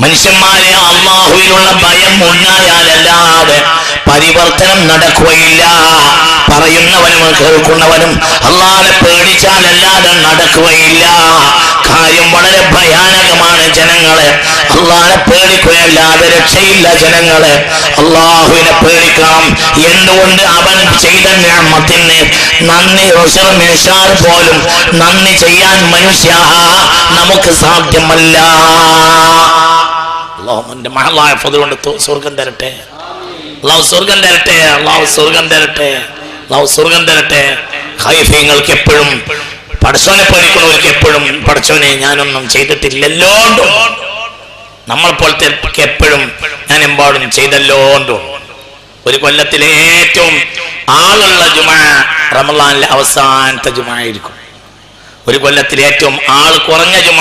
മനുഷ്യന്മാരെ അള്ളാഹുവിനുള്ള ഭയം ഉണ്ടായാലല്ലാതെ പരിവർത്തനം നടക്കുകയില്ല. പറയുന്നവനും കേൾക്കുന്നവനും അള്ളാഹെ പേടിച്ചാലല്ലാതെ നടക്കുകയില്ല. കാര്യം വളരെ ഭയാനകമാണ് ജനങ്ങളെ. അള്ളാഹെ പേടിക്കുകയല്ലാതെ രക്ഷയില്ല ജനങ്ങളെ. അള്ളാഹുവിനെ പേടിക്കണം. എന്തുകൊണ്ട് അവൻ ചെയ്ത ഞാമത്തിന് നന്ദി മേഷാർ പോലും നന്ദി ചെയ്യാൻ മനുഷ്യ നമുക്ക് സാധ്യമല്ല. അള്ളാഹുന്റെ മഹളായ കൊണ്ട് സ്വർഗം തരട്ടെ. അള്ളാഹു സ്വർഗം തരട്ടെ അള്ളാഹു സ്വർഗം തരട്ടെ അള്ളാഹു സ്വർഗം തരട്ടെ. ഹൈഫീങ്ങൾക്ക് എപ്പോഴും പഠിച്ചവനെ പേടിക്കുന്നവർക്ക് എപ്പോഴും പഠിച്ചവനെ ഞാനൊന്നും ചെയ്തിട്ടില്ലല്ലോ നമ്മൾ പോലത്തെ എപ്പോഴും ഞാൻ എമ്പാടും ചെയ്തല്ലോ ഒരു കൊല്ലത്തിലെ ഏറ്റവും ആളുള്ള ജുമ റമലാനിലെ അവസാനത്തെ ജുമ ആയിരിക്കും ഒരു കൊല്ലത്തിലെ ഏറ്റവും ആൾ കുറഞ്ഞ ജുമ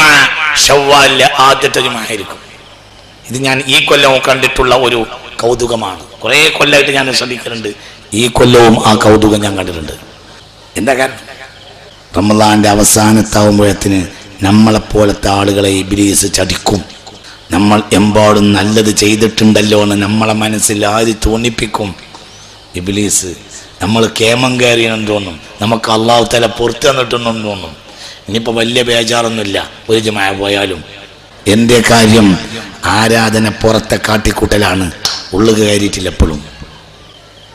ഷവ്വാലിലെ ആദ്യത്തെ ജുമ ആയിരിക്കും ഇത് ഞാൻ ഈ കൊല്ലവും കണ്ടിട്ടുള്ള ഒരു കൗതുകമാണ്. കുറേ കൊല്ലമായിട്ട് ഞാൻ ശ്രദ്ധിക്കുന്നുണ്ട് ഈ കൊല്ലവും ആ കൗതുകം ഞാൻ കണ്ടിട്ടുണ്ട്. എന്താ കാരണം? റമദാന്റെ അവസാനത്താവുമ്പോഴത്തിന് നമ്മളെപ്പോലത്തെ ആളുകളെ ഇബിലീസ് ചതിക്കും. നമ്മൾ എമ്പാടും നല്ലത് ചെയ്തിട്ടുണ്ടല്ലോ എന്ന് നമ്മളെ മനസ്സിൽ ആര് തോന്നിപ്പിക്കും ഇബിലീസ് നമ്മൾ കേമം കയറിയെന്ന് തോന്നും. നമുക്ക് അള്ളാഹു തല പുറത്തു തന്നിട്ടുണ്ടെന്ന് തോന്നും. ഇനിയിപ്പോൾ വലിയ ബേജാറൊന്നുമില്ല. ഒരു ജമായ പോയാലും. എൻ്റെ കാര്യം ആരാധന പുറത്തെ കാട്ടിക്കൂട്ടലാണ് ഉള്ളു കയറിയിട്ടില്ല എപ്പോഴും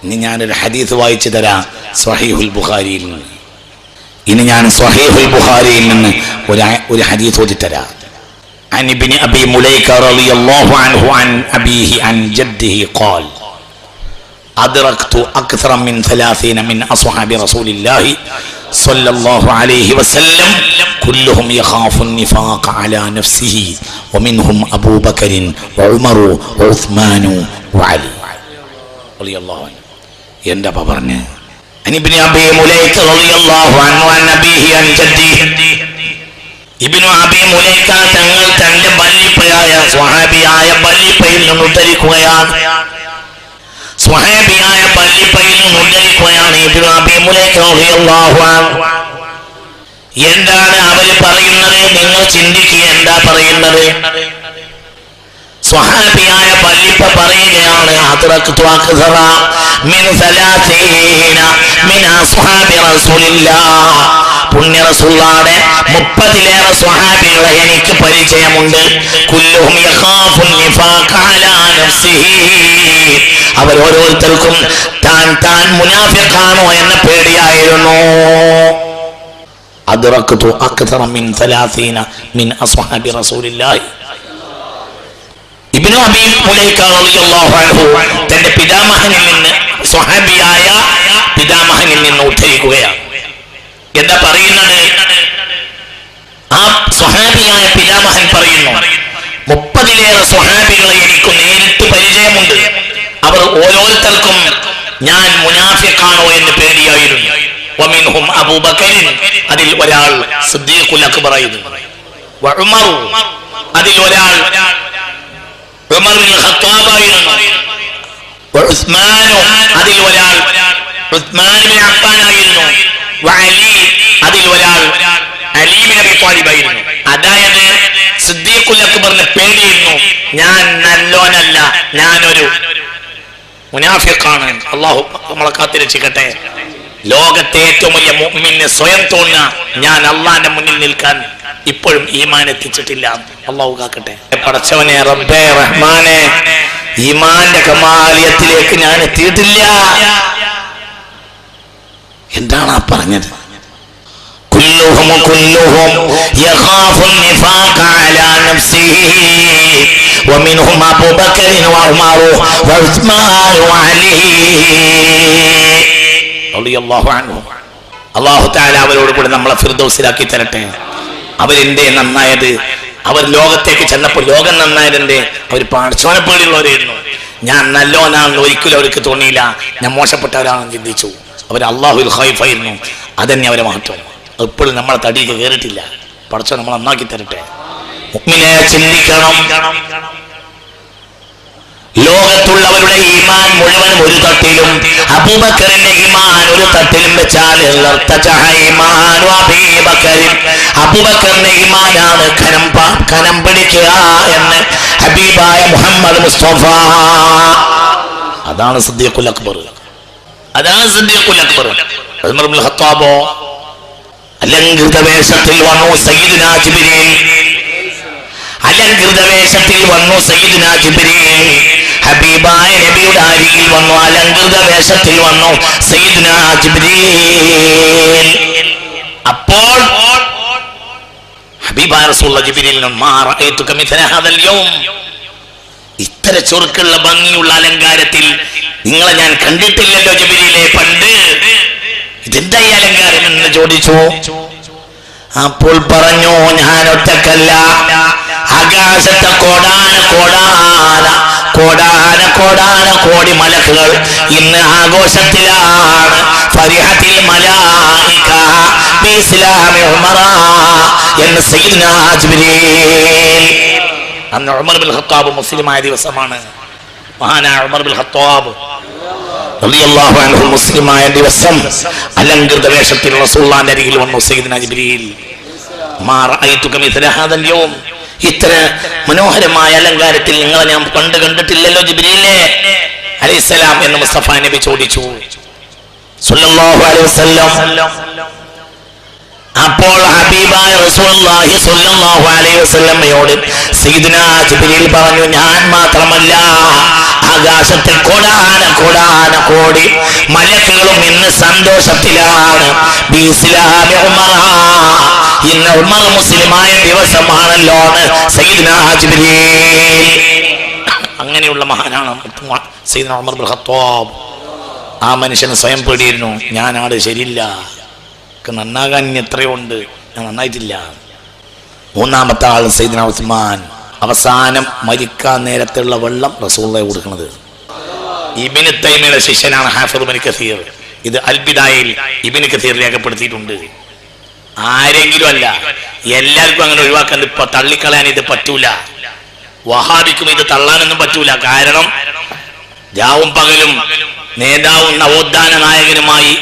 ഇനി ഞാനൊരു ഹദീസ് വായിച്ചു തരാം സ്വഹീഹുൽ ബുഖാരിയിൽ നിന്ന് ഇനി ഞാൻ സ്വഹീഹുൽ ബുഖാരിയിൽ നിന്ന് ഒരു ആ- ഒരു ഹദീസ് ഓതിത്തരാം عن ابن أبي مليكة رضي الله عنه عن أبيه عن جده قال أدركت أكثر من ثلاثين من أصحاب رسول الله صلى الله عليه وسلم كلهم يخاف النفاق على نفسه ومنهم أبو بكر وعمر وعثمان وعلي رضي الله عنه എൻ്റെ അപ്പ പറഞ്ഞ് عن ابن أبي مليكة رضي الله عنه عن أبيه عن جده ഇബിനു അബി മുലൈക്ക തങ്ങൾ തന്റെ ബല്ലിപ്പയായ സ്വഹാബിയായ ബല്ലിപ്പയിൽ നിന്ന് ഉദ്ധരിക്കുകയാണ് സ്വഹാബിയായ ബല്ലിപ്പയിൽ നിന്ന് ഉദ്ധരിക്കുകയാണ് ഇബിനു അബി മുലൈക്ക റളിയല്ലാഹു അൻഹു. എന്താണ് അവർ പറയുന്നത്? നിങ്ങൾ ചിന്തിക്കുക എന്താ പറയുന്നത്? സ്വഹാബിയായ പല്ലിപ്പ പറയുകയാണ് പുണ്യറസുള്ളാടെ മുപ്പതിലേറെ സ്വഹാബികളെ എനിക്ക് പരിചയമുണ്ട്. അവരോരോരുത്തർക്കും താൻ താൻ മുനാഫിഖാണോ എന്ന പേടിയായിരുന്നു. അദ്റക്തു അക്തറ മിൻ സലാസീന മിൻ അസ്ഹാബി റസൂലില്ലാഹി ഇബ്നു അബീ മുലൈക്ക റളിയല്ലാഹു അൻഹു തന്റെ പിതാമഹനിൽ നിന്ന് സ്വഹാബിയായ പിതാമഹനിൽ നിന്ന് ഉദ്ധരിക്കുകയാണ്. എന്താ പറയുന്നത്? ആ സ്വഹാബിയായ പിതാമഹൻ പറയുന്നു മുപ്പതിലേറെ സ്വഹാബികളെ എനിക്ക് നേരിട്ട് പരിചയമുണ്ട്. അവർ ഓരോരുത്തർക്കും ഞാൻ മുനാഫിക്കാണോ എന്ന് പേടിയായിരുന്നു. വമിൻഹും അബൂബക്കറിൻ അതിൽ ഒരാൾ സിദ്ദീഖുൽ അക്ബർ ആയിരുന്നു. വഉമറു അതിൽ ഒരാൾ ഉമർ ബിൻ ഖത്താബ് ആയിരുന്നു. ഉസ്മാനു. അതിൽ ഒരാൾ ഉസ്മാൻ ബിൻ വഅലി അതിൽ ഒരാൾ അലി ബിൻ അബി ത്വാലിബ് ആയിരുന്നു. അതായത് സിദ്ദീഖുൽ അക്ബറിനെ പേടിയിരുന്നു. ഞാൻ നല്ലോനല്ല ഞാനൊരു മുനാഫിഖാണ് അള്ളാഹു നമ്മളെ കാത്തിരക്ഷിക്കട്ടെ. ലോകത്തെ ഏറ്റവും വലിയ മുഅ്മിന് സ്വയം തോന്നുക ഞാൻ അള്ളാന്റെ മുന്നിൽ നിൽക്കാൻ ഇപ്പോഴും ഈമാൻ എത്തിച്ചിട്ടില്ല അള്ളാഹു കാക്കട്ടെ പടച്ചവനെ റബ്ബേ റഹ്മാനെ ഈമാന്റെ കമാലിയത്തിലേക്ക് ഞാൻ എത്തിയിട്ടില്ല എന്താണ് ആ പറഞ്ഞത് كلهم كلهم يخاف النفاق على نفسه ومنهم أبو بكر وعمر وعثمان وعلي رضي الله عنهم അള്ളാഹു താല അവരോട് കൂടെ നമ്മളെ ഫിർദൗസിലാക്കി തരട്ടെ. അവരെന്തേ നന്നായത്? അവർ ലോകത്തേക്ക് ചെന്നപ്പോൾ ലോകം നന്നായതെന്തേ? അവർ പാടച്ചോനെ പേടിയുള്ളവരായിരുന്നു. ഞാൻ നല്ലോനാണെന്ന് ഒരിക്കലും അവർക്ക് തോന്നിയില്ല. ഞാൻ മോശപ്പെട്ടവരാണെന്ന് ചിന്തിച്ചു. അവർ അള്ളാഹുൽ ഹൈഫായിരുന്നു അതന്നെ അവരെ മാറ്റം. എപ്പോഴും നമ്മളെ തടിയൊക്കെ കയറിയിട്ടില്ല. പടച്ചോ നമ്മൾ നന്നാക്കി തരട്ടെ. ചിന്തിക്കണം. ലോകത്തുള്ളവരുടെ ഈമാൻ മുഴുവൻ ഒരു തട്ടിലും അബൂബക്കറിന്റെ ഈമാൻ ഒരു തട്ടിലും വെച്ചാൽ. അബൂബക്കറിന്റെ ഈമാനാണ് കനം കനം പിടിക്കുക എന്ന് ഹബീബായ മുഹമ്മദ് മുസ്തഫ. അതാണ് സിദ്ദീഖുൽ അക്ബർ. അതാണ് സിദ്ദീഖുൽ അക്ബർ. ഖത്താബോ അലങ്കൃത വേഷത്തിൽ വന്നു സയ്യിദുനാ ജിബ്രീൽ. അലങ്കൃത വേഷത്തിൽ വന്നു സയ്യിദുനാ ജിബ്രീൽ. ഹബീബായ നബിയുടെ അരികിൽ വന്നു അലങ്കൃത വേഷത്തിൽ വന്നു. അപ്പോൾ ഹബീബായ യൗം. ഇത്ര ചുറുക്കുള്ള ഭംഗിയുള്ള അലങ്കാരത്തിൽ നിങ്ങളെ ഞാൻ കണ്ടിട്ടില്ലല്ലോ ജബിരിയിലെ പണ്ട്. ഇതെന്താ ഈ അലങ്കാരം എന്ന് ചോദിച്ചു. അപ്പോൾ പറഞ്ഞു ഞാൻ ഒറ്റക്കല്ല ആകാശത്തെ കോടാന കോടാന കോടാന കോടാന കോടി മലക്കുകൾ ഇന്ന് ആഘോഷത്തിലാണ്. ഫരിഹത്തിൽ മലായിക ബിസ്ലാമി ഉമറ എന്ന് സയ്യിദ്നാ ജിബ്രീൽ. അന്ന് ഉമർ ബിൻ ഖത്താബ് മുസ്ലിമായ ദിവസമാണ്. മഹാനായ ഉമർ ബിൻ ഖത്താബ് റളിയല്ലാഹു അൻഹു മുസ്ലിമായ ദിവസം അലങ്കൃത വേഷത്തിൽ റസൂലുള്ളാഹിന്റെ അരികിൽ വന്നു സയ്യിദ്ന ജിബ്രീൽ. മാ റഅയ്തുക ഹാദൽ യൗം. ഇത്ര മനോഹരമായ അലങ്കാരത്തിൽ നിങ്ങളെ ഞാൻ കണ്ടു കണ്ടിട്ടില്ലല്ലോ ജിബ്രീലേ. അലൈഹിസ്സലാം എന്ന് മുസ്തഫ നബി ചോദിച്ചു. അലൈഹി വസല്ലം. അപ്പോൾ ഹബീബായ റസൂലുള്ളാഹി അലൈഹി വസല്ലമയോട് സയ്യിദുനാ ജിബ്രീൽ പറഞ്ഞു ഞാൻ മാത്രമല്ല ആകാശത്തിൽ കൊടാന കൊടാന കോടി മലക്കുകളും ഇന്ന് സന്തോഷത്തിലാണ്. ഇന്ന് ഉമർ മുസ്ലിമായ ദിവസമാണല്ലോ അങ്ങനെയുള്ള മഹാനാണ് ഉമർ ആ മനുഷ്യന് സ്വയം പേടിയിരുന്നു ഞാനാട് ശരിയില്ല. നന്നാകാൻ ഇനി എത്രയുണ്ട് ഞാൻ നന്നായിട്ടില്ല. മൂന്നാമത്തെ ആൾ സൈദന ഉസ്മാൻ. അവസാനം മരിക്കാൻ നേരത്തുള്ള വെള്ളം റസൂള്ള കൊടുക്കുന്നത് ഇബിന് തൈമയുടെ ശിഷ്യനാണ് ഹാഫിദ് മനി കസീർ. ഇത് അൽബിദായിൽ ഇബിന് കസീർ രേഖപ്പെടുത്തിയിട്ടുണ്ട്. ആരെങ്കിലും അല്ല എല്ലാവർക്കും അങ്ങനെ ഒഴിവാക്കാൻ ഇപ്പൊ തള്ളിക്കളയാൻ ഇത് പറ്റൂല. വഹാബിക്കും ഇത് തള്ളാനൊന്നും പറ്റൂല. കാരണം രാവും പകലും നേതാവും നവോത്ഥാന നായകനുമായി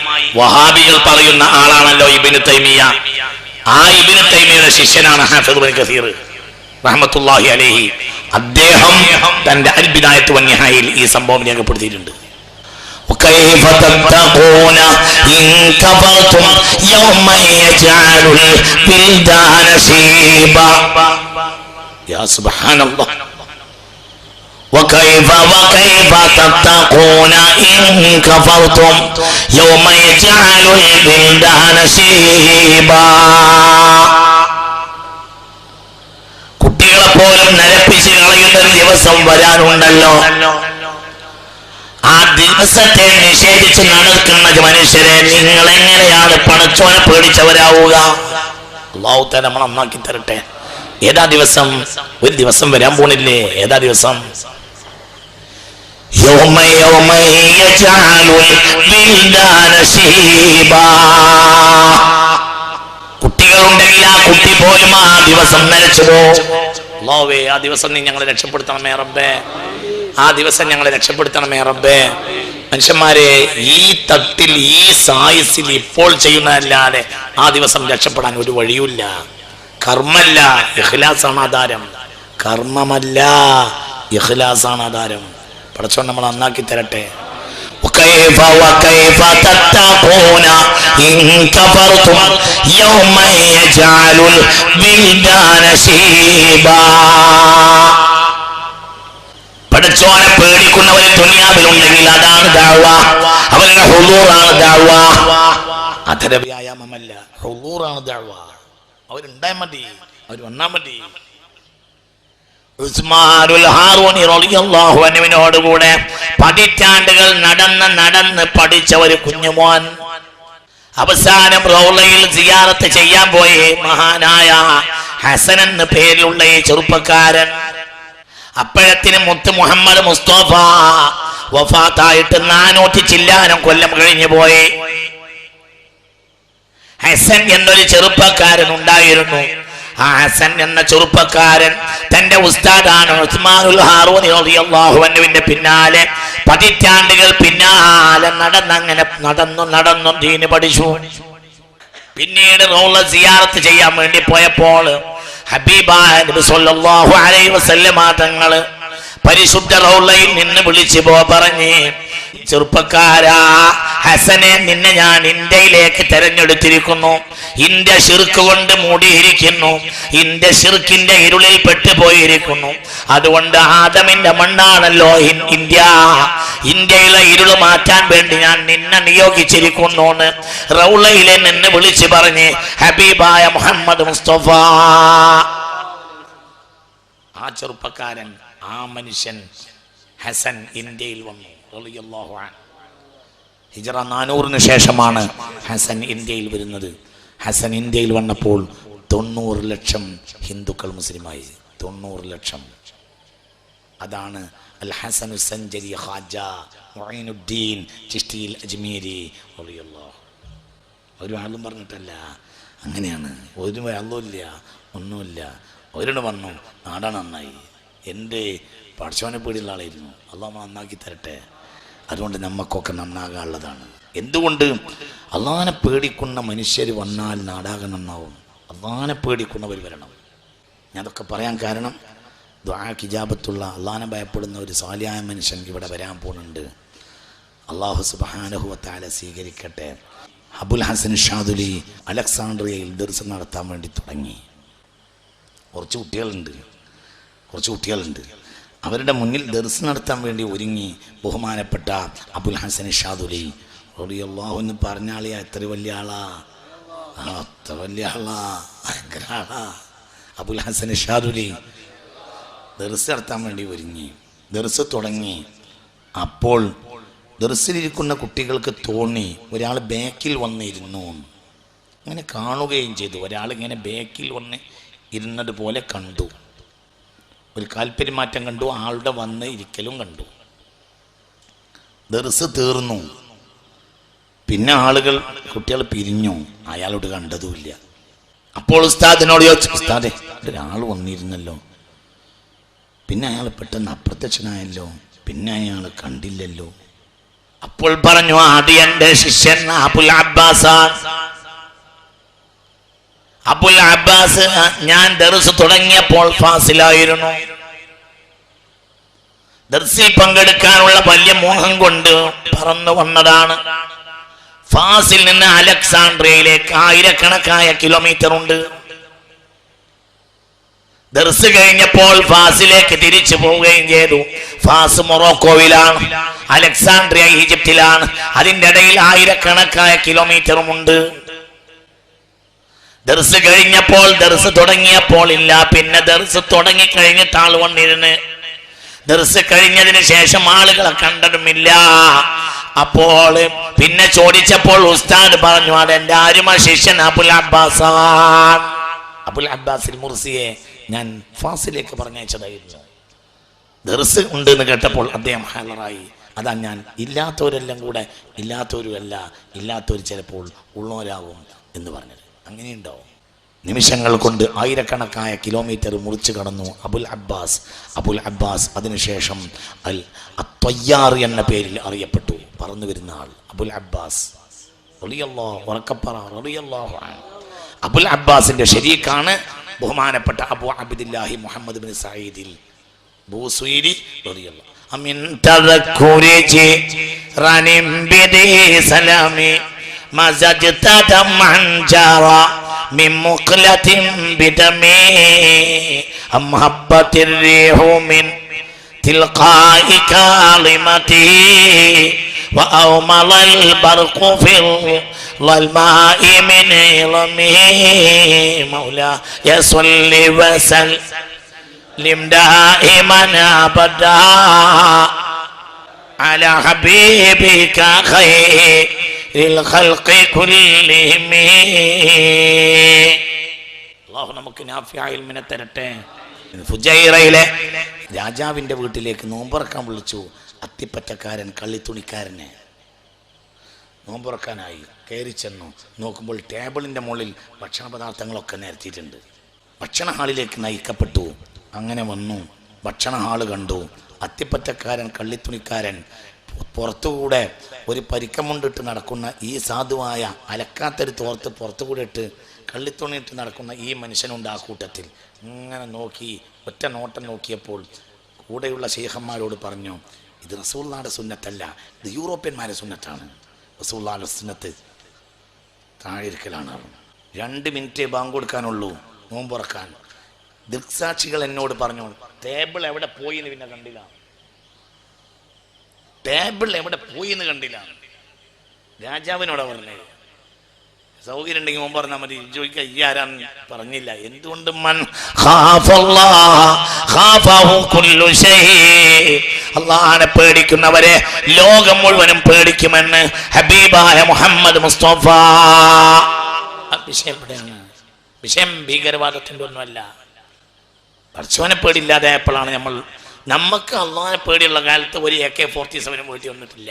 വഹാബികൾ പറയുന്ന ആളാണല്ലോ ഇബിന് തൈമിയ ആ ഇബിന് തൈമിയുടെ ശിഷ്യനാണ് ഹാഫിദ് ബിൻ കസീർ. റഹ്മത്തുള്ളാഹി അലൈഹി അദ്ദേഹം തന്റെ അൽബിദായത്ത് വന്യഹായിൽ ഈ സംഭവം രേഖപ്പെടുത്തിയിട്ടുണ്ട് وكيف تتقون إن كفرتم يوما يجعل البلدان شيبا يا سبحان الله وكيف وكيف تتقون إن كفرتم يوم يجعل البلدان شيبا കുട്ടികളെ പോലും നരപ്പിച്ച് കളയുന്നൊരു ദിവസം വരാനുണ്ടല്ലോ. ആ ദിവസത്തെ നിഷേധിച്ച് നടക്കുന്ന മനുഷ്യരെ നിങ്ങൾ എങ്ങനെയാണ് പണച്ചോനെ പേടിച്ചവരാവുക അള്ളാഹുത്തെ നമ്മൾ നന്നാക്കി തരട്ടെ. ഏതാ ദിവസം? ഒരു ദിവസം വരാൻ പോണില്ലേ? ഏതാ ദിവസം? കുട്ടികളുണ്ടെങ്കിൽ ആ കുട്ടി പോലും ആ ദിവസം നരച്ചു പോവേ ആ ദിവസം നീ ഞങ്ങളെ രക്ഷപ്പെടുത്തണമേ റബ്ബേ. ആ ദിവസം ഞങ്ങളെ രക്ഷപ്പെടുത്തണമേ റബ്ബേ. മനുഷ്യന്മാരെ ഈ തട്ടിൽ ഈ സായസിൽ ഇപ്പോൾ ചെയ്യുന്നതല്ലാതെ ആ ദിവസം രക്ഷപ്പെടാൻ ഒരു വഴിയുമില്ല. കർമ്മല്ല ഇഹ്ലാസാണ് ആധാരം. കർമ്മമല്ല ഇഹ്ലാസാണ് ആധാരം. പഠിച്ചോണ്ട് നമ്മൾ നന്നാക്കി തരട്ടെ. وكيف وكيف تتقون إن كفرتم يوما يجعل البلدان شيبا പഠിച്ചോനെ പേടിക്കുന്നവർ ദുനിയാവിലുണ്ടെങ്കിൽ അതാണ് ദാവ അവരുടെ ഹുലൂറാണ് ദാവ അധര വ്യായാമമല്ല ഹുലൂറാണ് ദാവ അവരുണ്ടായ മതി അവർ വന്നാ മതി റളിയല്ലാഹു അൻഹുവിനോടുകൂടെ പതിറ്റാണ്ടുകൾ നടന്ന് നടന്ന് പഠിച്ച ഒരു കുഞ്ഞുമോൻ. അവസാനം റൗളയിൽ സിയാറത്ത് ചെയ്യാൻ പോയി. മഹാനായ ഹസൻ എന്ന പേരിലുള്ള ഈ ചെറുപ്പക്കാരൻ. അപ്പോഴത്തിന് മുത്ത് മുഹമ്മദ് മുസ്തഫ വഫാത്തായിട്ട് നാനൂറ്റി ചില്ലാനം കൊല്ലം കഴിഞ്ഞു പോയി. ഹസൻ എന്നൊരു ചെറുപ്പക്കാരൻ ഉണ്ടായിരുന്നു. ഹസൻ എന്ന ചെറുപ്പക്കാരൻ തന്റെ ഉസ്താദാണ് ഉസ്മാനുൽ ഹാറൂനി റളിയല്ലാഹു അൻഹുവിന്റെ പിന്നാലെ പതിറ്റാണ്ടുകൾ പിന്നാലെ നടന്നങ്ങനെ നടന്നു നടന്നു ദീന് പഠിച്ചു. പിന്നീട് റൗള സിയാറത്ത് ചെയ്യാൻ വേണ്ടി പോയപ്പോൾ സല്ലല്ലാഹു അലൈഹി വസല്ലമ തങ്ങൾ പരിശുദ്ധ റൗളയിൽ നിന്ന് വിളിച്ചു പോ പറഞ്ഞ് ചെറുപ്പക്കാരാ. ഹസനെ നിന്നെ ഞാൻ ഇന്ത്യയിലേക്ക് തെരഞ്ഞെടുത്തിരിക്കുന്നു. ഇന്ത്യ ഷിർക്ക് കൊണ്ട് മൂടിയിരിക്കുന്നു. ഇന്ത്യ ഷിർക്കിന്റെ ഇരുളിൽ പെട്ടുപോയിരിക്കുന്നു. അതുകൊണ്ട് ആദമിന്റെ മണ്ണാണല്ലോ ഇന്ത്യ. ഇന്ത്യയിലെ ഇരുൾ മാറ്റാൻ വേണ്ടി ഞാൻ നിന്നെ നിയോഗിച്ചിരിക്കുന്നു റൗളയിലെ നിന്ന് വിളിച്ചു പറഞ്ഞ് ഹബീബായ മുഹമ്മദ് മുസ്തഫ. ആ ചെറുപ്പക്കാരൻ ആ മനുഷ്യൻ ഹസൻ ഇന്ത്യയിൽ വന്നു. ഹിജറ നാനൂറിന് ശേഷമാണ് ഹസൻ ഇന്ത്യയിൽ വരുന്നത്. ഹസൻ ഇന്ത്യയിൽ വന്നപ്പോൾ തൊണ്ണൂറ് ലക്ഷം ഹിന്ദുക്കൾ മുസ്ലിമായി. തൊണ്ണൂറ് ലക്ഷം. അതാണ് അൽ ഹസനു സഞ്ചരി ഖാജ മൊയിനുദ്ദീൻ ചിഷ്ടിയിൽ അജ്മീരി ഒളിയല്ലോ ഒരു ആളും പറഞ്ഞിട്ടല്ല. അങ്ങനെയാണ്. ഒരു വെള്ളമില്ല ഒന്നുമില്ല. ഒരിടം വന്നു. നാടാണ് നന്നായി. എന്റെ പഠിച്ചവനെ പേടിയുള്ള ആളായിരുന്നു. അള്ളാഹ് നന്നാക്കി തരട്ടെ. അതുകൊണ്ട് നമുക്കൊക്കെ നന്നാകാനുള്ളതാണ്. എന്തുകൊണ്ട്? അള്ളഹാനെ പേടിക്കുന്ന മനുഷ്യർ വന്നാൽ നാടാകെ നന്നാവും. അള്ളഹാനെ പേടിക്കുന്നവർ വരണം. ഞാൻ അതൊക്കെ പറയാൻ കാരണം ദ്വാ കിജാബത്തുള്ള അള്ളാഹിനെ ഭയപ്പെടുന്ന ഒരു സാലിയായ മനുഷ്യൻ ഇവിടെ വരാൻ പോകുന്നുണ്ട് അള്ളാഹു സുബാനുഹുവത്താല സ്വീകരിക്കട്ടെ. അബുൽ ഹസൻ ഷാദുലി അലക്സാണ്ട്രിയയിൽ ദർശനം നടത്താൻ വേണ്ടി തുടങ്ങി. കുറച്ച് കുട്ടികളുണ്ട്. കുറച്ച് കുട്ടികളുണ്ട്. അവരുടെ മുന്നിൽ ദർസ് നടത്താൻ വേണ്ടി ഒരുങ്ങി ബഹുമാനപ്പെട്ട അബുൽ ഹസൻ ഷാദുലി. അള്ളാഹു എന്ന് പറഞ്ഞ ആളിയാ എത്ര വലിയ ആളാ? അത്ര വലിയ ആളാ? ആളാ. അബുൽ ഹസൻ ഷാദുലി ദർസ് നടത്താൻ വേണ്ടി ഒരുങ്ങി. ദർസ് തുടങ്ങി. അപ്പോൾ ദർസിലിരിക്കുന്ന കുട്ടികൾക്ക് തോന്നി ഒരാൾ ബാക്കിൽ വന്നിരുന്നു. അങ്ങനെ കാണുകയും ചെയ്തു. ഒരാൾ ഇങ്ങനെ ബാക്കിൽ വന്ന് ഇരുന്നത് പോലെ കണ്ടു. ഒരു കാൽപ്പെരുമാറ്റം കണ്ടു ആളുടെ വന്ന് ഇരിക്കലും കണ്ടു. ദർസ് തീർന്നു. പിന്നെ ആളുകൾ കുട്ടികൾ പിരിഞ്ഞു. അയാളോട് കണ്ടതുമില്ല. അപ്പോൾ ഉസ്താദിനോട് ചോദിച്ചു ഉസ്താദെ ഒരാൾ വന്നിരുന്നല്ലോ. പിന്നെ അയാൾ പെട്ടെന്ന് അപ്രത്യക്ഷനായല്ലോ. പിന്നെ അയാൾ കണ്ടില്ലല്ലോ. അപ്പോൾ പറഞ്ഞു ആദ്യ എന്റെ ശിഷ്യൻ അബുൽ അബ്ബാസാൻ അബുൽ അബ്ബാസ് ഞാൻ ദർസ് തുടങ്ങിയപ്പോൾ ഫാസിലായിരുന്നു. ദർസിൽ പങ്കെടുക്കാനുള്ള വലിയ മോഹം കൊണ്ട് പറന്നു വന്നതാണ്. ഫാസിൽ നിന്ന് അലക്സാണ്ട്രിയയിലേക്ക് ആയിരക്കണക്കായ കിലോമീറ്റർ ഉണ്ട്. ദർസ് കഴിഞ്ഞപ്പോൾ ഫാസിലേക്ക് തിരിച്ചു പോവുകയും ചെയ്തു. ഫാസ് മൊറോക്കോവിലാണ് അലക്സാണ്ട്രിയ ഈജിപ്തിലാണ്. അതിന്റെ ഇടയിൽ ആയിരക്കണക്കായ കിലോമീറ്ററും ഉണ്ട്. ദർസ് കഴിഞ്ഞപ്പോൾ ദർസ് തുടങ്ങിയപ്പോൾ ഇല്ല. പിന്നെ ദർസ് തുടങ്ങി കഴിഞ്ഞിട്ട് ആൾ വന്നിരുന്ന്. ദർസ് കഴിഞ്ഞതിന് ശേഷം ആളുകളെ കണ്ടതുമില്ല. അപ്പോൾ പിന്നെ ചോദിച്ചപ്പോൾ ഉസ്താദ് പറഞ്ഞു അത് എന്റെ ആരുമ ശിഷ്യൻ അബുൽ അബ്ബാസ് അബുൽ അബ്ബാസിൽ മുർസിയെ ഞാൻ ഫാസിലേക്ക് പറഞ്ഞയച്ചതായിരുന്നു. ദർസ് ഉണ്ട് എന്ന് കേട്ടപ്പോൾ അദ്ദേഹം ഹലറായി അതാ ഞാൻ ഇല്ലാത്തവരെല്ലാം കൂടെ ഇല്ലാത്തവരുമല്ല ഇല്ലാത്തവർ ചിലപ്പോൾ ഉള്ളവരാകും എന്ന് പറഞ്ഞത്. അങ്ങനെയുണ്ടാവും. നിമിഷങ്ങൾ കൊണ്ട് ആയിരക്കണക്കായ കിലോമീറ്റർ മുറിച്ചു കടന്നു അബുൽ അബ്ബാസ്. അബുൽ അബ്ബാസ് അതിനുശേഷം അൽ അത്വയ്യാർ എന്ന പേരിൽ അറിയപ്പെട്ടു. പറന്നു വരുന്ന ആൾ അബുൽ അബ്ബാസ്. അബുൽ അബ്ബാസിന്റെ ശരീക്കാണ് ബഹുമാനപ്പെട്ട അബു അബിദില്ലാഹി മുഹമ്മദ് ബിൻ സയ്യിദിൽ ബൂസുയിരി റളിയല്ലാഹു അമിൻ തദക്കുരി റനിം ബിദി സലാമി. مزجتد من جرى من مقلة بدمي محبة الريح من تلقاء كلمتي وأومل البرق في الماء من علمه مولاي صل وسلم دائما أبدا على حبيبك خير. الخلق كلهم അള്ളാഹു നമുക്ക് നാഫിയായിൽ മിനെ തരട്ടെ ഫുജൈറയിലെ രാജാവിന്റെ വീട്ടിലേക്ക് നോമ്പുറക്കാൻ വിളിച്ചു അത്തിപ്പറ്റക്കാരൻ കള്ളിത്തുണിക്കാരനെ നോമ്പുറക്കാനായി കയറി ചെന്നു നോക്കുമ്പോൾ ടേബിളിന്റെ മുകളിൽ ഭക്ഷണ പദാർത്ഥങ്ങളൊക്കെ നിരത്തിയിട്ടുണ്ട് ഭക്ഷണ ഹാളിലേക്ക് നയിക്കപ്പെട്ടു അങ്ങനെ വന്നു ഭക്ഷണ ഹാള് കണ്ടു അത്തിപ്പറ്റക്കാരൻ കള്ളിത്തുണിക്കാരൻ പുറത്തുകൂടെ ഒരു പരിക്കമുണ്ടിട്ട് നടക്കുന്ന ഈ സാധുവായ അലക്കാത്തൊരു തോർത്ത് പുറത്തുകൂടെ ഇട്ട് കള്ളിത്തുണിയിട്ട് നടക്കുന്ന ഈ മനുഷ്യനുണ്ട് ആ കൂട്ടത്തിൽ. ഇങ്ങനെ നോക്കി ഒറ്റ നോട്ടം നോക്കിയപ്പോൾ കൂടെയുള്ള ശേഖന്മാരോട് പറഞ്ഞു ഇത് റസൂള്ളാടെ സുന്നത്തല്ല ഇത് യൂറോപ്യന്മാരെ സുന്നത്താണ്. റസൂള്ളാടെ സുന്നത്ത് താഴെക്കലാണ് രണ്ട് മിനിറ്റ് ബാങ്ക് കൊടുക്കാനുള്ളൂ നോമ്പുറക്കാൻ. ദൃക്സാക്ഷികൾ എന്നോട് പറഞ്ഞു ടേബിൾ എവിടെ പോയി എന്ന് പിന്നെ കണ്ടില്ല. ടേബിൾ എവിടെ പോയി എന്ന് കണ്ടില്ല. രാജാവിനോടാ പറഞ്ഞത് സൗകര്യം ഉണ്ടെങ്കിൽ മുമ്പ് പറഞ്ഞാൽ മതി. ചോദിക്ക ഈ ആരാന്ന് പറഞ്ഞില്ല. എന്തുകൊണ്ട് മൻ അള്ളാഹനെ പേടിക്കുന്നവരെ ലോകം മുഴുവനും പേടിക്കുമെന്ന് ഹബീബായ മുഹമ്മദ് മുസ്തഫ. വിഷയം എവിടെയാണ്? വിഷയം ഭീകരവാദത്തിന്റെ ഒന്നുമല്ല. പഠിച്ചവനെ പേടില്ലാതെ എപ്പോഴാണ് നമ്മൾ നമുക്ക് അള്ളാഹിനെ പേടിയുള്ള കാലത്ത് ഒരു എ കെ ഫോർട്ടി സെവനും വീട്ടിൽ വന്നിട്ടില്ല.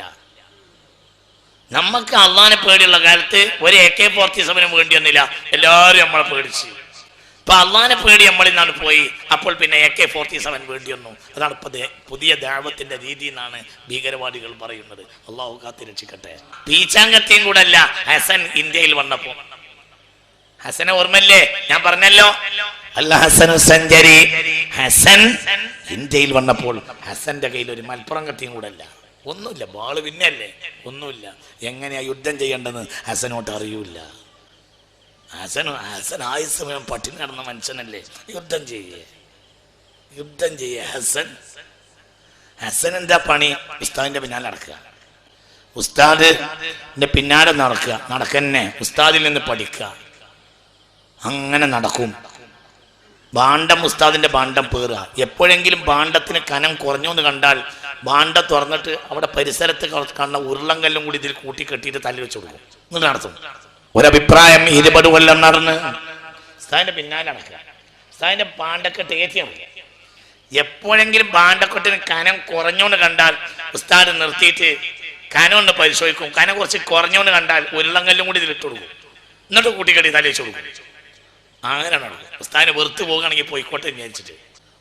നമുക്ക് അള്ളാഹിനെ പേടിയുള്ള കാലത്ത് ഒരു എ കെ ഫോർട്ടി സെവനും വേണ്ടി വന്നില്ല. എല്ലാവരും നമ്മളെ പേടിച്ച്. ഇപ്പൊ അള്ളാഹിനെ പേടി നമ്മളിൽ നിന്നാണ് പോയി. അപ്പോൾ പിന്നെ എ കെ ഫോർട്ടി സെവൻ വേണ്ടി വന്നു. അതാണ് ഇപ്പൊ പുതിയ ദാവത്തിന്റെ രീതി എന്നാണ് ഭീകരവാദികൾ പറയുന്നത്. അള്ളാഹു കാത്തി രക്ഷിക്കട്ടെ. പീച്ചാങ്കത്തെയും കൂടെ അല്ല ഹസൻ ഇന്ത്യയിൽ വന്നപ്പോ. ഹസനെ ഓർമ്മല്ലേ ഞാൻ പറഞ്ഞല്ലോ. അല്ല ഹസൻ ഹസൻ ഇന്ത്യയിൽ വന്നപ്പോൾ ഹസന്റെ കയ്യിൽ ഒരു മൽപ്പുറം കത്തിയും കൂടെ അല്ല ഒന്നുമില്ല ബാൾ പിന്നെയല്ലേ? ഒന്നുമില്ല. എങ്ങനെയാ യുദ്ധം ചെയ്യേണ്ടെന്ന് ഹസനോട്ട് അറിയൂല ഹസൻ ഹസൻ ആയ സമയം പട്ടിണി നടന്ന മനുഷ്യനല്ലേ? യുദ്ധം ചെയ്യേ. യുദ്ധം ചെയ്യേ ഹസൻ. ഹസൻ എന്താ പണി? ഉസ്താദിന്റെ പിന്നാലെ നടക്കുക. ഉസ്താദ് പിന്നാലെ നടക്കുക. നടക്കന്നെ ഉസ്താദിൽ നിന്ന് പഠിക്കുക. അങ്ങനെ നടക്കും. ഭാണ്ഡം ഉസ്താദിന്റെ ഭാണ്ഡം പേറുക. എപ്പോഴെങ്കിലും ഭാണ്ഡത്തിന് കനം കുറഞ്ഞു എന്ന് കണ്ടാൽ ഭാണ്ഡം തുറന്നിട്ട് അവിടെ പരിസരത്ത് കാണുന്ന ഉരുളങ്കല്ലും കൂടി ഇതിൽ കൂട്ടി കെട്ടിയിട്ട് തല്ലി വെച്ച് കൊടുക്കും. എന്നിട്ട് നടത്തും. ഒരഭിപ്രായം ഇരുപത് കൊല്ലം നടന്ന് ഉസ്താദിന്റെ പിന്നാലെ നടക്കുക. ഉസ്താദിന്റെ ഭാണ്ഡക്കെട്ട് ഏറ്റി നടക്കുക എപ്പോഴെങ്കിലും ഭാണ്ഡക്കെട്ടിന് കനം കുറഞ്ഞോന്ന് കണ്ടാൽ ഉസ്താദ് നിർത്തിയിട്ട് കനം ഒന്ന് പരിശോധിക്കും. കനം കുറച്ച് കുറഞ്ഞോന്ന് കണ്ടാൽ ഉരുളങ്കല്ലും കൂടി ഇതിലിട്ട് കൊടുക്കും. എന്നിട്ട് കൂട്ടിക്കെട്ടി വെച്ചു കൊടുക്കും. അങ്ങനെ നടക്കും ഉസ്താദിനെ വെറുത്ത് പോകുകയാണെങ്കിൽ പോയിക്കോട്ടെ എന്ന് വിചാരിച്ചിട്ട്.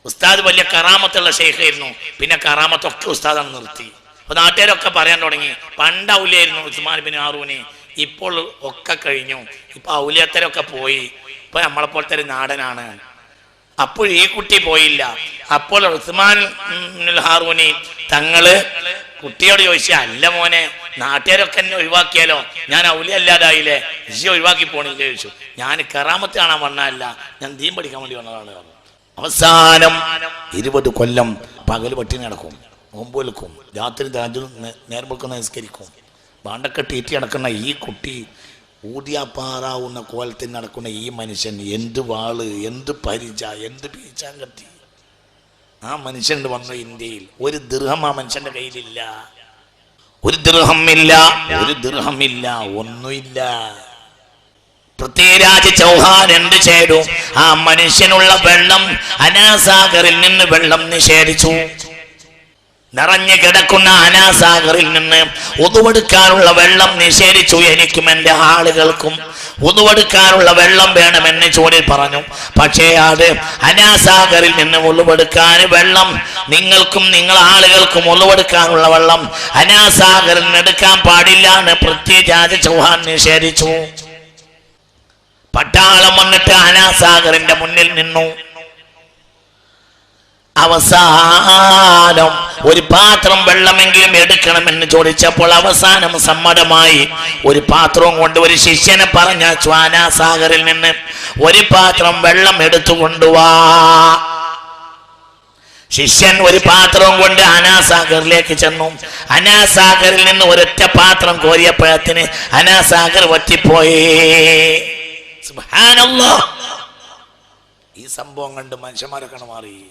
ഉസ്താദ് വലിയ കറാമത്തുള്ള ഷെയ്ഖായിരുന്നു പിന്നെ കറാമത്തൊക്കെ ഉസ്താദാണ് നിർത്തി. അപ്പൊ നാട്ടുകാരൊക്കെ പറയാൻ തുടങ്ങി. പണ്ട് ഔലിയായിരുന്നു ഉസ്മാൻ ബിൻ ആറൂനെ ഇപ്പോൾ ഒക്കെ കഴിഞ്ഞു. ഇപ്പൊ ഔലിയത്തരൊക്കെ പോയി. ഇപ്പൊ നമ്മളെ പോലത്തെ ഒരു നാടനാണ്. അപ്പോൾ ഈ കുട്ടി പോയില്ല. അപ്പോൾ ഉസ്മാൻ ഹാറൂനി തങ്ങൾ കുട്ടിയോട് ചോദിച്ച അല്ല മോനെ നാട്ടുകാരൊക്കെ എന്നെ ഒഴിവാക്കിയാലോ? ഞാൻ ഔലി അല്ലാതായില്ലേ? ജി ഒഴിവാക്കി പോണില്ലേ ചോദിച്ചു ഞാൻ കറാമത്ത് കാണാൻ വന്നതല്ല ഞാൻ ദീം പഠിക്കാൻ വേണ്ടി വന്നതാണ്. അവസാനം ഇരുപത് കൊല്ലം പകൽ പട്ടിണി നടക്കും മുമ്പ് വെളുക്കും രാത്രി താജു നേർമ്പൊക്കെ നിസ്കരിക്കും. പാണ്ടക്കെട്ട് ഈറ്റി നടക്കുന്ന ഈ കുട്ടി ഊതിയാപ്പാറാവുന്ന കോലത്തിൽ നടക്കുന്ന ഈ മനുഷ്യൻ എന്ത് വാൾ എന്ത് പരിച എന്ത് പീച്ചാങ്കത്തി. ആ മനുഷ്യൻ വന്നു ഇന്ത്യയിൽ. ഒരു ദൃഹം ആ മനുഷ്യന്റെ കയ്യിലില്ല. ഒരു ദൃഹമില്ല ഒരു ദൃഹമില്ല ഒന്നുമില്ല. പൃഥ്വിരാജ് ചൗഹാൻ എന്ത് ചെയ്തു? ആ മനുഷ്യനുള്ള വെള്ളം അനാസാഗറിൽ നിന്ന് വെള്ളം നിഷേധിച്ചു. നിറഞ്ഞു കിടക്കുന്ന അനാസാഗറിൽ നിന്ന് ഉതുവെടുക്കാനുള്ള വെള്ളം നിഷേധിച്ചു എനിക്കും എന്റെ ആളുകൾക്കും. ഉതുവെടുക്കാനുള്ള വെള്ളം വേണമെന്ന് ചൂടിൽ പറഞ്ഞു. പക്ഷേ അത് അനാസാഗറിൽ നിന്ന് ഉളുവെടുക്കാൻ വെള്ളം നിങ്ങൾക്കും നിങ്ങൾ ആളുകൾക്കും ഉളുവെടുക്കാനുള്ള വെള്ളം അനാസാഗറിൽ നിന്ന് എടുക്കാൻ പാടില്ല എന്ന് പൃഥ്വിരാജ് ചൗഹാൻ നിഷേധിച്ചു. പട്ടാളം വന്നിട്ട് അനാസാഗറിന്റെ മുന്നിൽ നിന്നു. അവസാനം ഒരു പാത്രം വെള്ളമെങ്കിലും എടുക്കണമെന്ന് ചോദിച്ചപ്പോൾ അവസാനം സമ്മതമായി ഒരു പാത്രവും കൊണ്ട് ഒരു ശിഷ്യനെ പറഞ്ഞ ജ്വാനാസാഗറിൽ നിന്ന് ഒരു പാത്രം വെള്ളം എടുത്തു കൊണ്ടുവാ. ശിഷ്യൻ ഒരു പാത്രവും കൊണ്ട് അനാസാഗറിലേക്ക് ചെന്നു. അനാസാഗറിൽ നിന്ന് ഒരൊറ്റ പാത്രം കോരിയപ്പോഴത്തിന് അനാസാഗർ ഒറ്റിപ്പോയി. ഈ സംഭവം കണ്ട് മനുഷ്യന്മാരൊക്കെ മാറി.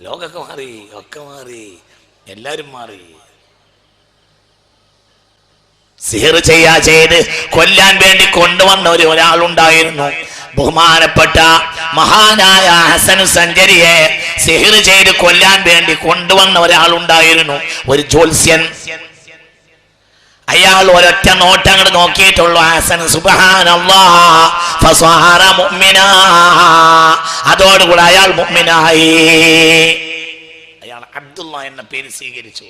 ലോകമൊക്കെ മാറി ഒക്കെ മാറി. എല്ലാരും മാറി. സിഹർ ചെയ്യാ ചെയ്ത് കൊല്ലാൻ വേണ്ടി കൊണ്ടുവന്ന ഒരു ഒരാളുണ്ടായിരുന്നു. ബഹുമാനപ്പെട്ട മഹാനായ ഹസനു സഞ്ചരിയെ സിഹർ ചെയ്ത് കൊല്ലാൻ വേണ്ടി കൊണ്ടുവന്ന ഒരാളുണ്ടായിരുന്നു. ഒരു ജ്യോത്സ്യൻ. അയാൾ ഒരൊറ്റ നോട്ടം അങ്ങോട്ട് നോക്കിയിട്ടുള്ളൂ. ഹസൻ മുഅ്മിനാ. അതോടുകൂടെ അയാൾ മുമ്മിനായി അയാൾ അബ്ദുള്ള എന്ന പേര് സ്വീകരിച്ചു.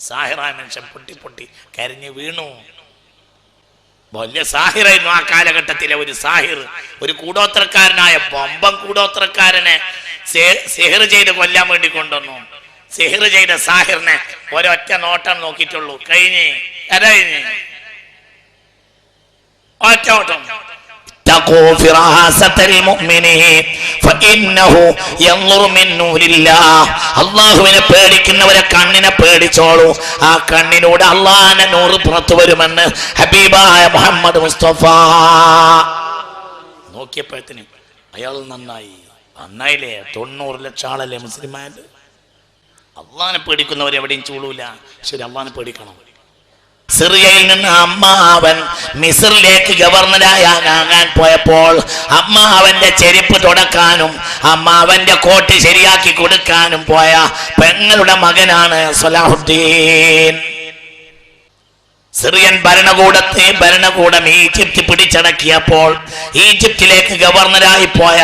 സാഹിറ മനുഷ്യൻ പൊട്ടി പൊട്ടി കരഞ്ഞു വീണു. വലിയ സാഹിറായിരുന്നു ആ കാലഘട്ടത്തിലെ ഒരു സാഹിർ. ഒരു കൂടോത്രക്കാരനായ ബൊമ്പം കൂടോത്രക്കാരനെ സെഹർ ചെയ്ത് കൊല്ലാൻ വേണ്ടി കൊണ്ടുവന്നു. സെഹിർ ചെയ്ത സാഹിറിനെ ഒരൊറ്റ നോട്ടം നോക്കിയിട്ടുള്ളൂ കഴിഞ്ഞ് കഴിഞ്ഞ് ഒറ്റ ഓട്ടം اتقوا فراسة المؤمن فإنه ينظر من نور الله അള്ളാഹുവിനെ പേടിക്കുന്നവരെ കണ്ണിനെ പേടിച്ചോളൂ ആ കണ്ണിലൂടെ അള്ളാഹിന്റെ നൂറ് പുറത്തു വരുമെന്ന് ഹബീബായ മുഹമ്മദ് മുസ്തഫ നോക്കിയപ്പോഴത്തേനും അയാൾ നന്നായി നന്നായില്ലേ തൊണ്ണൂറ് ലക്ഷം ആളല്ലേ മുസ്ലിമായത് അള്ളാഹിനെ പേടിക്കുന്നവർ എവിടെയും ചൂളൂല ശരി അള്ളാനെ പേടിക്കണം. സിറിയയിൽ നിന്ന് അമ്മാവൻ മിസറിലേക്ക് ഗവർണറാകാൻ പോയപ്പോൾ അമ്മാവന്റെ ചെരുപ്പ് തുടക്കാനും അമ്മാവന്റെ കോട്ട് ശരിയാക്കി കൊടുക്കാനും പോയ പെങ്ങളുടെ മകനാണ് സലാഹുദ്ദീൻ. സിറിയൻ ഭരണകൂടത്തെ ഭരണകൂടം ഈജിപ്ത് പിടിച്ചടക്കിയപ്പോൾ ഈജിപ്തിലേക്ക് ഗവർണറായി പോയ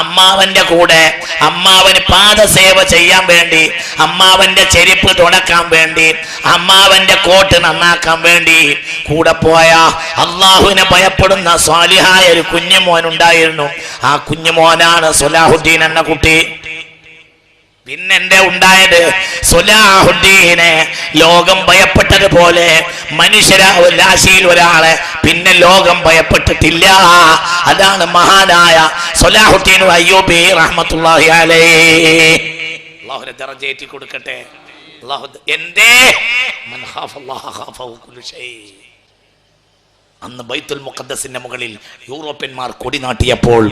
അമ്മാവന്റെ കൂടെ അമ്മാവന് പാദസേവ ചെയ്യാൻ വേണ്ടി അമ്മാവന്റെ ചെരിപ്പ് തുടക്കാൻ വേണ്ടി അമ്മാവന്റെ കോട്ട് നന്നാക്കാൻ വേണ്ടി കൂടെ പോയ അള്ളാഹുവിനെ ഭയപ്പെടുന്ന സ്വാലിഹായ ഒരു കുഞ്ഞുമോൻ ഉണ്ടായിരുന്നു. ആ കുഞ്ഞുമോനാണ് സുലാഹുദ്ദീൻ എന്ന കുട്ടി. പിന്നെന്റെ ഉണ്ടായത്? സുലാഹുദ്ദീനെ ലോകം ഭയപ്പെട്ടതുപോലെ മനുഷ്യരാ രാശിയിൽ ഒരാളെ പിന്നെ ലോകം ഭയപ്പെട്ടിട്ടില്ല. അതാണ് മഹാനായ സുലാഹുദ്ദീൻ അയ്യൂബി റഹ്മത്തുള്ളാഹി കൊടുക്കട്ടെ. ഷൈ. അന്ന് ബൈത്തുൽ മുഖദ്ദസിന്റെ മുകളിൽ യൂറോപ്യന്മാർ കൊടി നാട്ടിയപ്പോൾ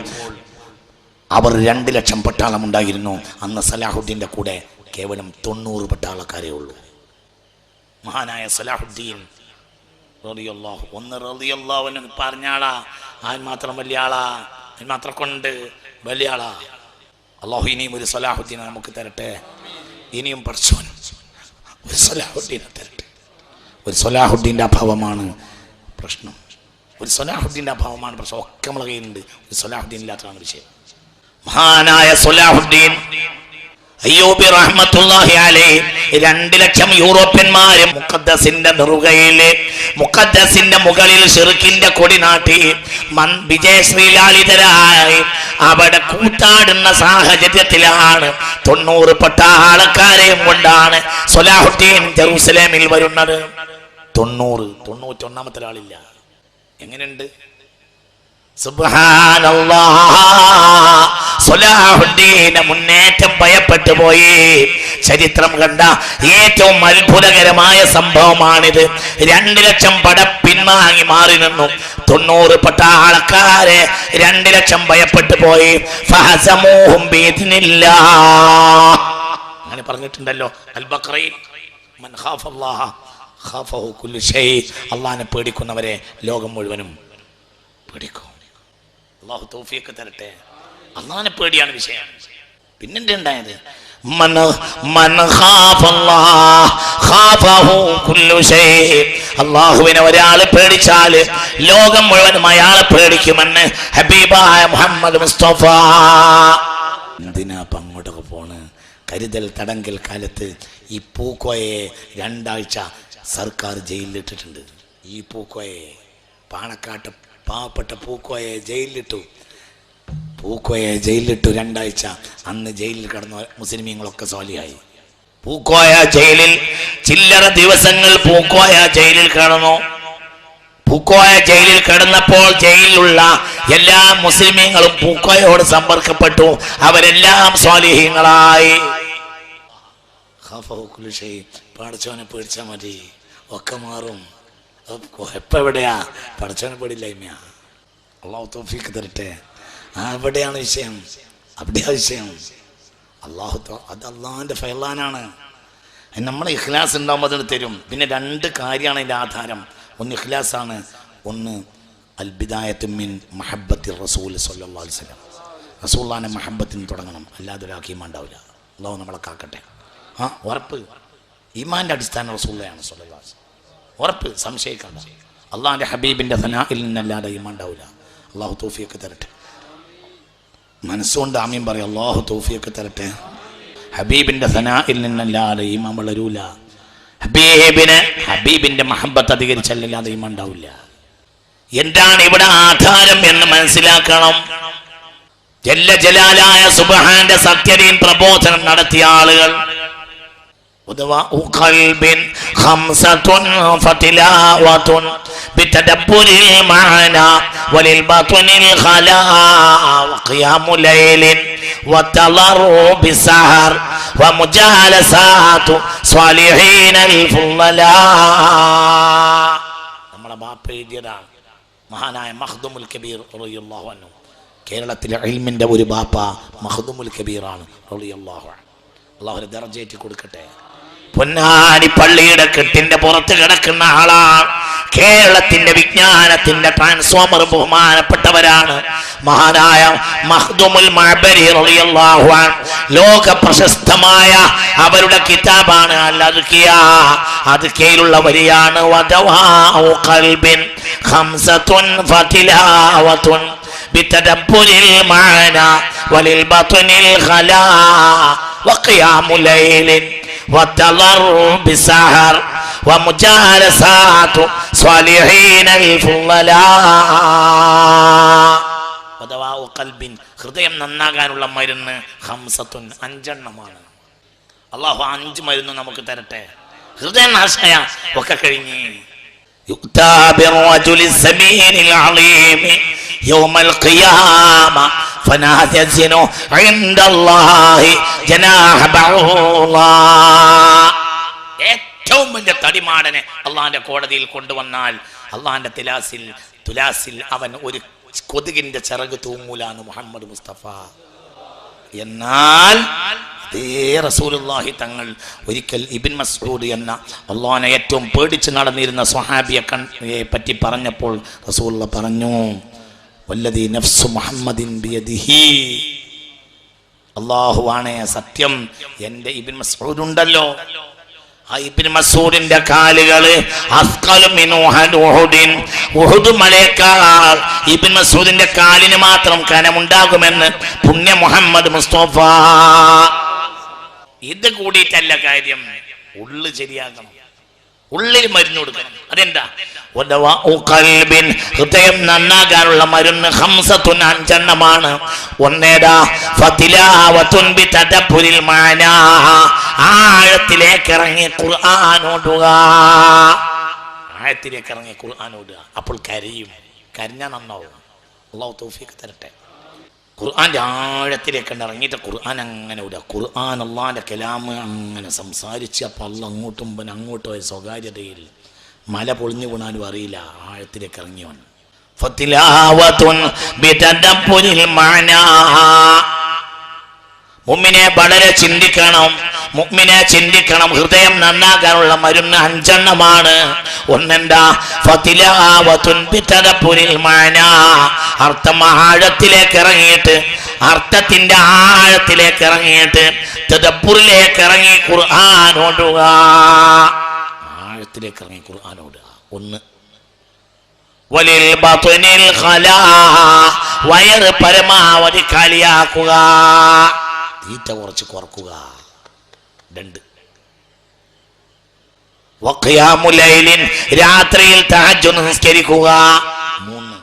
അവർ രണ്ട് ലക്ഷം പട്ടാളം ഉണ്ടായിരുന്നു. അന്ന് സലാഹുദ്ദീന്റെ കൂടെ കേവലം തൊണ്ണൂറ് പട്ടാളക്കാരേ ഉള്ളൂ. മഹാനായ സലാഹുദ്ദീൻ റളിയല്ലാഹു ഒന്ന് റളിയല്ലാഹുവിന് പറഞ്ഞാളാ ആൻ മാത്രം വലിയ ആളാ. ആൻ മാത്രം കൊണ്ട് വലിയ ആളാ. അള്ളാഹു ഇനിയും ഒരു സലാഹുദ്ദീനെ നമുക്ക് തരട്ടെ? ഇനിയും പഠിച്ചോൻ ഒരു സലാഹുദ്ദീനെ തരട്ടെ. ഒരു സലാഹുദ്ദീന്റെ അഭാവമാണ് പ്രശ്നം. ഒരു സലാഹുദ്ദീന്റെ അഭാവമാണ് പ്രശ്നം. ഒക്കെ നമ്മളെ കയ്യിലുണ്ട്. ഒരു സലാഹുദ്ദീൻ ഇല്ലാത്തതാണ് വിഷയം. മഹാനായ സുലാഹുദ്ദീൻ. അയ്യൂബി റഹ്മത്തുള്ളാഹി അലൈഹി. രണ്ട് ലക്ഷം യൂറോപ്യന്മാര് മുഖദ്ദസിന്റെ നെറുകയിൽ മുഖദ്ദസിന്റെ മുകളിൽ ഷിർക്കിന്റെ കൊടി നാട്ടി വിജയശ്രീലാളിതരായി അവിടെ കൂത്താടുന്ന സാഹചര്യത്തിലാണ് തൊണ്ണൂറ് പട്ടാളക്കാരെയും കൊണ്ടാണ് സൊലാഹുദ്ദീൻ ജെറൂസലേമിൽ വരുന്നത്. തൊണ്ണൂറ് തൊണ്ണൂറ്റൊന്നാമത്തെ ആളില്ല എങ്ങനെയുണ്ട്? മുന്നേറ്റം ഭയപ്പെട്ടു പോയി. ചരിത്രം കണ്ട ഏറ്റവും അത്ഭുതകരമായ സംഭവമാണിത്. രണ്ട് ലക്ഷം പട പിൻവാങ്ങി മാറി നിന്നു. തൊണ്ണൂറ് പട്ടാളക്കാരെ രണ്ട് ലക്ഷം ഭയപ്പെട്ടു പോയി. ഫഹസമൂഹും. അങ്ങനെ പറഞ്ഞിട്ടുണ്ടല്ലോ. അൽ ബഖറയിൽ മൻ ഖാഫല്ലാഹ ഖാഫഹു കുല്ലു ഷൈ. അള്ളാഹിനെ പേടിക്കുന്നവരെ ലോകം മുഴുവനും പേടിക്കും. അള്ളാഹു തോഫിയൊക്കെ തരട്ടെ. അള്ളാഹിനെ പേടിയാണ് വിഷയം. പിന്നെന്താ ഉണ്ടായത്? അള്ളാഹുവിനെ ഒരാൾ പേടിച്ചാൽ ലോകം മുഴുവനും അയാളെ പേടിക്കുമെന്ന് ഹബീബായ മുഹമ്മദ് മുസ്തഫ. എന്തിനാ അങ്ങോട്ടൊക്കെ പോണ്? കരുതൽ തടങ്കൽ കാലത്ത് ഈ പൂക്കോയെ രണ്ടാഴ്ച സർക്കാർ ജയിലിലിട്ടിട്ടുണ്ട്. ഈ പൂക്കോയെ പാണക്കാട്ട് പാവപ്പെട്ട പൂക്കോയെ ജയിലിലിട്ടു. പൂക്കോയെ ജയിലിലിട്ടു രണ്ടാഴ്ച. അന്ന് ജയിലിൽ കിടന്ന മുസ്ലിമീങ്ങളൊക്കെ സോലിയായി പൂക്കോയ ജയിലിൽ ചില്ലറ ദിവസങ്ങൾ പൂക്കോയ ജയിലിൽ കിടന്നു. പൂക്കോയ ജയിലിൽ കിടന്നപ്പോൾ ജയിലിലുള്ള എല്ലാ മുസ്ലിമീങ്ങളും പൂക്കോയോട് സമ്പർക്കപ്പെട്ടു. അവരെല്ലാം സ്വാലിഹീങ്ങളായി. പഠിച്ചവനെ പേടിച്ചാൽ മതി. ഒക്കെ മാറും. എപ്പോ എവിടെയാ? പഠിച്ചവനെ പേടില്ലായ്മയാ അള്ളാഹു തോഫിക്ക് തരട്ടെ. ആ എവിടെയാണ് വിഷയം? അവിടെയാ വിഷയം. അള്ളാഹു അത് അള്ളാഹിന്റെ ഫൈലാനാണ് നമ്മളെ ഇഖ്ലാസ് ഉണ്ടാകുമ്പോൾ അതിന് തരും. പിന്നെ രണ്ട് കാര്യമാണ് അതിന്റെ ആധാരം. ഒന്ന് ഇഖ്ലാസാണ് ഒന്ന് അൽബിദായത്തുമിൻ മഹബത്തിൽ റസൂൽ സല്ലാ വസ്ലം റസൂള്ളാനെ മഹബത്തിന് തുടങ്ങണം. അല്ലാതെ ഒരാൾക്ക് ഈമാൻ ഉണ്ടാവില്ല. അള്ളാഹു നമ്മളെ കാക്കട്ടെ. ആ ഉറപ്പ്. ഈമാന്റെ അടിസ്ഥാന റസൂള്ളയാണ് സല്ലാ ഉറപ്പ് സംശയിക്കണ്ട അള്ളാഹിന്റെ ഹബീബിന്റെ ധനായിൽ നിന്നല്ലാതെ ഈമാൻ ഉണ്ടാവില്ല അള്ളാഹു തോഫിയൊക്കെ തരട്ടെ. മനസ്സുകൊണ്ട് ആമീൻ പറയും അള്ളാഹു തോഫിയൊക്കെ തരട്ടെ. ഹബീബിന്റെ ധനാഹിൽ നിന്നല്ലാതെ ഈമാൻ വളരൂല. ഹബീബിന് ഹബീബിന്റെ മഹബത്ത് അധികരിച്ചല്ലാതെ ഈമാൻ ഉണ്ടാവില്ല എന്താണ് ഇവിടെ ആധാരം എന്ന് മനസ്സിലാക്കണം. ജല്ല ജലാലായ സുബഹാന്റെ സത്യതയും പ്രബോധനം നടത്തിയ ആളുകൾ ودواء قلب خمسة فتلاوة بتدبر المعنى وللباطن الخلاء وقيام ليل والتضرع بالسهر ومجالسات صالحين الفضلاء നമ്മുടെ ബാപ്പ എഴുതിയതാണ് മഹാനായ മഖ്ദുമുൽ കബീർ റളിയല്ലാഹു അൻഹു കേരളത്തിലെ ഇൽമിന്റെ ഒരു ബാപ്പ മഖ്ദുമുൽ കബീറാണ് റളിയല്ലാഹു അൻഹു അള്ളാഹുരെ ദർജയേറ്റി കൊടുക്കട്ടെ പൊന്നാനി പള്ളിയുടെ കെട്ടിന്റെ പുറത്ത് കിടക്കുന്ന ആളാണ് കേരളത്തിന്റെ വിജ്ഞാനത്തിന്റെ ട്രാൻസ്ഫോമർ ബഹുമാനപ്പെട്ടവരാണ്. മഹാനായ മഹ്ദുമുൽ മഅബരി റളിയല്ലാഹു അൻഹു. ലോക പ്രശസ്തമായ അവരുടെ കിതാബാണ് അൽ അദ്കിയയിലുള്ള വരിയാണ് വദവാഉ ഖൽബിൻ ഖംസത്തുൻ ഫതിലാവത്തുൻ بتدبر المعنى وللبطن الخلاء وقيام ليل والتضرع بسهر ومجالسات صالحين الفضلاء വധവാവു കൽബിൻ ഹൃദയം നന്നാകാനുള്ള മരുന്ന് ഹംസത്തുൻ അഞ്ചെണ്ണമാണ് അള്ളാഹു അഞ്ച് മരുന്ന് നമുക്ക് തരട്ടെ ഹൃദയം നാശയ ഒക്കെ കഴിഞ്ഞ് يؤتى بالرجل السمين العظيم يوم القيامة فنهزن عند الله جناح بعوضة ഏറ്റവും വലിയ തടിമാടനെ അള്ളാന്റെ കോടതിയിൽ കൊണ്ടുവന്നാൽ അള്ളാന്റെ തുലാസിൽ തുലാസിൽ അവൻ ഒരു കൊതുകിന്റെ ചിറക് തൂങ്ങൂലാന്ന് മുഹമ്മദ് മുസ്തഫ എന്നാൽ അതേ റസൂലുള്ളാഹി തങ്ങൾ ഒരിക്കൽ ഇബിൻ മസ്ഊദ് എന്ന അള്ളാഹിനെ ഏറ്റവും പേടിച്ച് നടന്നിരുന്ന സ്വഹാബിയെ കൺ ഏ പറ്റി പറഞ്ഞപ്പോൾ റസൂലുള്ള പറഞ്ഞു വല്ലതി നഫ്സു മുഹമ്മദിൻ ബിയദിഹി. അള്ളാഹുവാണേ സത്യം. എന്റെ ഇബിൻ മസ്ഊദ് ഉണ്ടല്ലോ ആ ഇബിൻ മസൂദിന്റെ കാലുകൾ ഇബിൻ മസൂദിന്റെ കാലിന് മാത്രം കനമുണ്ടാകുമെന്ന് പുണ്യ മുഹമ്മദ് മുസ്തഫ. ഇത് കൂടിയിട്ടല്ല കാര്യം. ഉള്ളു ശരിയാക്കണം ഉള്ളിൽ മരുന്ന് കൊടുക്കണം അതെന്താ? ഹൃദയം നന്നാകാനുള്ള മരുന്ന് ഹംസത്തുൻ അഞ്ചെണ്ണമാണ്. ഒന്നേതാ ആഴത്തിലേക്ക് ഇറങ്ങി ഖുർആൻ ഓടുക ആഴത്തിലേക്ക് ഇറങ്ങി ഖുർആൻ ഓടുക അപ്പോൾ കരയും. കരഞ്ഞാൽ നന്നാവും. അള്ളാഹു തൗഫീഖ് തരട്ടെ. ഖുർആന്റെ ആഴത്തിലേക്ക് ഇറങ്ങിയിട്ട് ഖുർആൻ അങ്ങനെ വിടുക ഖുർആൻ അള്ളാന്റെ കലാമ് അങ്ങനെ സംസാരിച്ച് അപ്പോൾ അള്ള അങ്ങോട്ടും പിന്നെ അങ്ങോട്ടും ഒരു സ്വകാര്യതയിൽ മല പൊളിഞ്ഞു വീണാലും അറിയില്ല. ആഴത്തിലേക്ക് ഇറങ്ങി വന്നു മുമ്മിനെ വളരെ ചിന്തിക്കണം മുമ്മിനെ ചിന്തിക്കണം ഹൃദയം നന്നാകാനുള്ള മരുന്ന് അഞ്ചെണ്ണമാണ്. ഒന്നെന്താ? അർത്ഥം ആഴത്തിലേക്ക് ഇറങ്ങിയിട്ട് അർത്ഥത്തിന്റെ ആഴത്തിലേക്ക് ഇറങ്ങിയിട്ട് തദബ്ബുറിലേക്ക് ഇറങ്ങി ഖുർആാനോടുക ആഴത്തിലേക്ക് ഇറങ്ങി ഖുർആാനോടുക ഒന്ന്. വയറ് പരമാവധി കാലിയാക്കുക. തീറ്റ കുറച്ച് കുറക്കുക. രണ്ട്. രാത്രിയിൽ തഹജ്ജുദ് നിസ്കരിക്കുക. മൂന്ന്.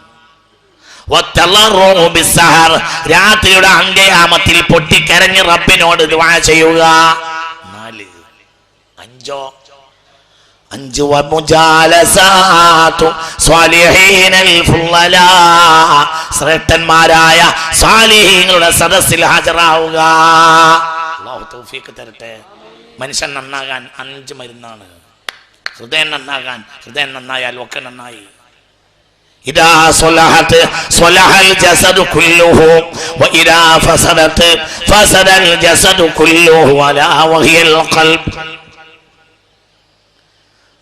രാത്രിയുടെ അന്ത്യയാമത്തിൽ പൊട്ടിക്കരഞ്ഞ് റബ്ബിനോട് ചെയ്യുക. നാല്. അഞ്ചോ അഞ്ചു വമുജാലസാതു സ്വാലിഹീനൽ ഫുളലാ ശ്രേഷ്ഠന്മാരായ സ്വാലിഹീങ്ങളുടെ സദസ്സിൽ ഹാജരാവുക അല്ലാഹു തൗഫീഖ് തരട്ടെ മനുഷ്യൻ നന്നാകാൻ അഞ്ച് മരുന്നാണ് ഹൃദയം നന്നാകാൻ ഹൃദയം നന്നായാൽ ഒക്കെ നന്നായി إذا صلحت صلح الجسد كله وإذا فسدت فسد الجسد كله ولا وهي القلب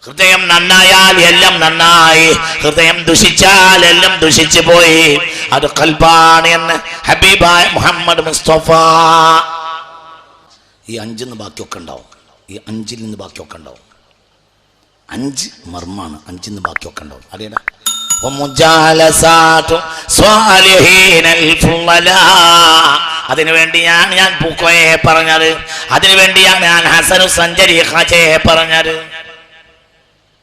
ഹൃദയം നന്നായാൽ എല്ലാം നന്നായി. ഹൃദയം ദുഷിച്ചാൽ എല്ലാം ദുഷിച്ചു പോയി. അത് കൽബാണ് എന്ന് ഹബീബായ മുഹമ്മദ് മുസ്തഫ. ഈ അഞ്ചിൽ നിന്ന് ബാക്കിയൊക്കെ ഉണ്ടാവും. ഈ അഞ്ചിൽ നിന്ന് ബാക്കിയൊക്കെ ഉണ്ടാവും. അഞ്ച് മർമ്മമാണ് അഞ്ചിൽ നിന്ന് ബാക്കിയൊക്കെ ഉണ്ടാവും. അറിയടാ. അതിനുവേണ്ടിയാണ് ഞാൻ പൂക്കോയെ പറഞ്ഞത്. അതിനുവേണ്ടിയാണ് ഞാൻ ഹസനു സഞ്ചരി ഹാജയെ പറഞ്ഞത്.